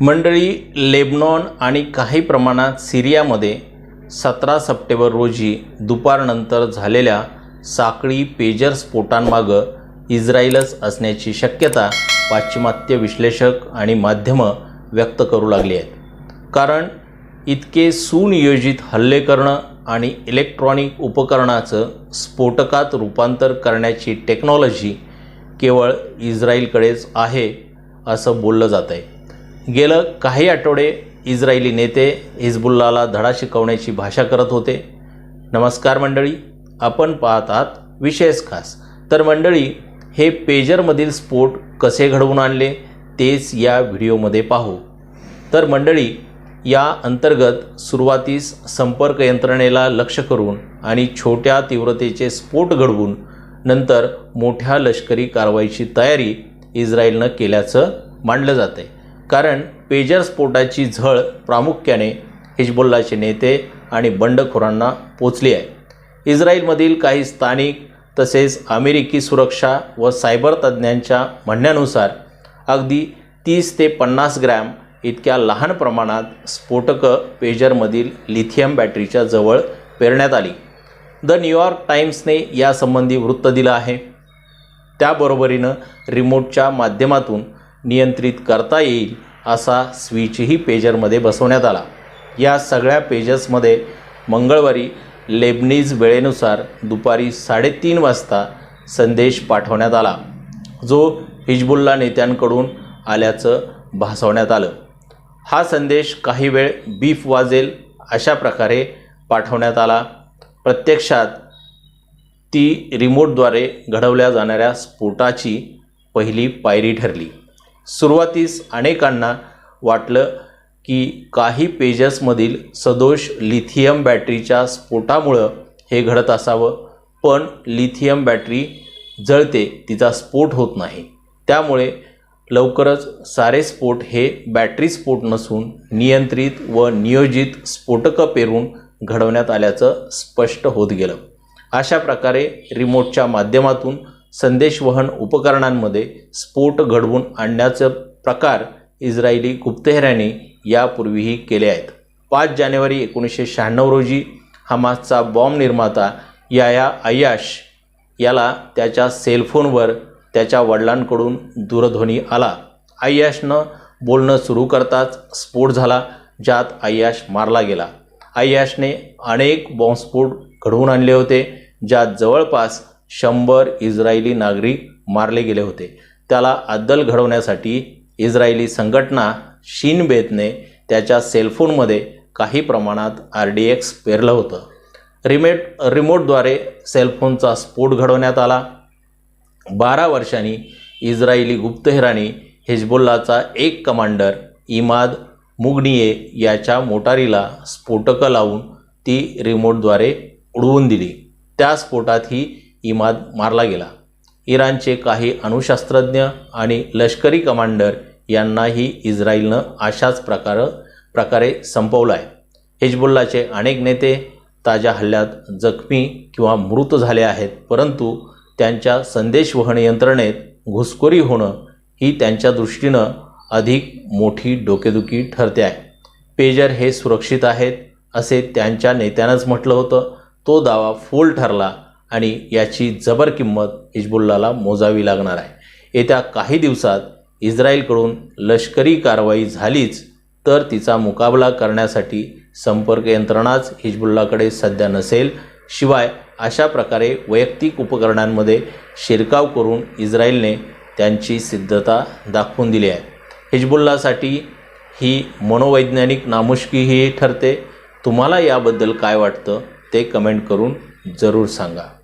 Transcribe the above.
मंडळी लेबनॉन आणि काही प्रमाणात सिरियामध्ये सतरा सप्टेंबर रोजी दुपारनंतर झालेल्या साखळी पेजर स्फोटांमागं इस्रायलच असण्याची शक्यता पाश्चिमात्य विश्लेषक आणि माध्यमं व्यक्त करू लागली आहेत. कारण इतके सुनियोजित हल्ले करणं आणि इलेक्ट्रॉनिक उपकरणाचं स्फोटकात रूपांतर करण्याची टेक्नॉलॉजी केवळ इस्रायलकडेच आहे असं बोललं जात आहे गेलं काही आठवडे इस्रायली नेते हिजबुल्लाला धडा शिकवण्याची भाषा करत होते. नमस्कार मंडळी आपण पाहत आहात विशेष खास. तर मंडळी हे पेजरमधील स्फोट कसे घडवून आणले तेच या व्हिडिओमध्ये पाहू. तर मंडळी या अंतर्गत सुरुवातीस संपर्क यंत्रणेला लक्ष करून आणि छोट्या तीव्रतेचे स्फोट घडवून नंतर मोठ्या लष्करी कारवाईची तयारी इस्रायलनं केल्याचं मांडलं जातं आहे कारण पेजर स्फोटाची झळ प्रामुख्याने हिजबुल्लाचे नेते आणि बंडखोरांना पोचली आहे. इस्रायलमधील काही स्थानिक तसेच अमेरिकी सुरक्षा व सायबर तज्ज्ञांच्या म्हणण्यानुसार अगदी तीस ते पन्नास ग्रॅम इतक्या लहान प्रमाणात स्फोटकं पेजरमधील लिथियम बॅटरीच्या जवळ पेरण्यात आली. द न्यूयॉर्क टाईम्सने यासंबंधी वृत्त दिलं आहे. त्याबरोबरीनं रिमोटच्या माध्यमातून नियंत्रित करता येईल असा स्विचही पेजरमध्ये बसवण्यात आला. या सगळ्या पेजेसमध्ये मंगळवारी लेबनीज वेळेनुसार दुपारी साडेतीन वाजता संदेश पाठवण्यात आला जो हिजबुल्ला नेत्यांकडून आल्याचं भासवण्यात आलं. हा संदेश काही वेळ बीफ वाजेल अशा प्रकारे पाठवण्यात आला. प्रत्यक्षात ती रिमोटद्वारे घडवल्या जाणाऱ्या स्फोटाची पहिली पायरी ठरली. सुरुवातीस अनेकांना वाटलं की काही पेजेसमधील सदोष लिथियम बॅटरीच्या स्फोटामुळं हे घडत असावं पण लिथियम बॅटरी जळते तिचा स्फोट होत नाही. त्यामुळे लवकरच सारे स्फोट हे बॅटरी स्फोट नसून नियंत्रित व नियोजित स्फोटकं पेरून घडवण्यात आल्याचं स्पष्ट होत गेलं. अशा प्रकारे रिमोटच्या माध्यमातून संदेशवहन उपकरणांमध्ये स्फोट घडवून आणण्याचं प्रकार इस्रायली गुप्तहेरांनी यापूर्वीही केले आहेत. पाच जानेवारी एकोणीसशे शहाण्णव रोजी हमासचा बॉम्ब निर्माता याया अय्याश याला त्याच्या सेलफोनवर त्याच्या वडिलांकडून दूरध्वनी आला. अय्याशनं बोलणं सुरू करताच स्फोट झाला ज्यात अय्याश मारला गेला. अय्याशने अनेक बॉम्बस्फोट घडवून आणले होते ज्यात जवळपास शंभर इस्रायली नागरिक मारले गेले होते. त्याला अद्दल घडवण्यासाठी इस्रायली संघटना शीन बेतने त्याच्या सेलफोनमध्ये काही प्रमाणात आर डी एक्स पेरलं होतं. रिमेट रिमोटद्वारे सेलफोनचा स्फोट घडवण्यात आला. बारा वर्षांनी इस्रायली गुप्तहेरांनी हिजबुल्लाचा एक कमांडर इमाद मुगनिये याच्या मोटारीला स्फोटकं लावून ती रिमोटद्वारे उडवून दिली. त्या स्फोटात ही इमाद मारला गेला. इराणचे काही अणुशास्त्रज्ञ आणि लष्करी कमांडर यांनाही इस्रायलनं अशाच प्रकार प्रकारे संपवलं आहे हिजबुल्लाचे अनेक नेते ताज्या हल्ल्यात जखमी किंवा मृत झाले आहेत परंतु त्यांच्या संदेशवहन यंत्रणेत घुसखोरी होणं ही त्यांच्या दृष्टीनं अधिक मोठी डोकेदुखी ठरते आहे. पेजर हे सुरक्षित आहेत असे त्यांच्या नेत्यानंच म्हटलं होतं. तो दावा फोल ठरला आणि याची जबर किंमत हिजबुल्लाला मोजावी लागणार आहे. येत्या काही दिवसात इस्रायलकडून लष्करी कारवाई झालीच तर तिचा मुकाबला करण्यासाठी संपर्क यंत्रणाच हिजबुल्लाकडे सध्या नसेल. शिवाय अशा प्रकारे वैयक्तिक उपकरणांमध्ये शिरकाव करून इस्रायलने त्यांची सिद्धता दाखवून दिली आहे. हिजबुल्लासाठी ही मनोवैज्ञानिक नामुष्कीही ठरते. तुम्हाला याबद्दल काय वाटतं ते कमेंट करून जरूर सांगा.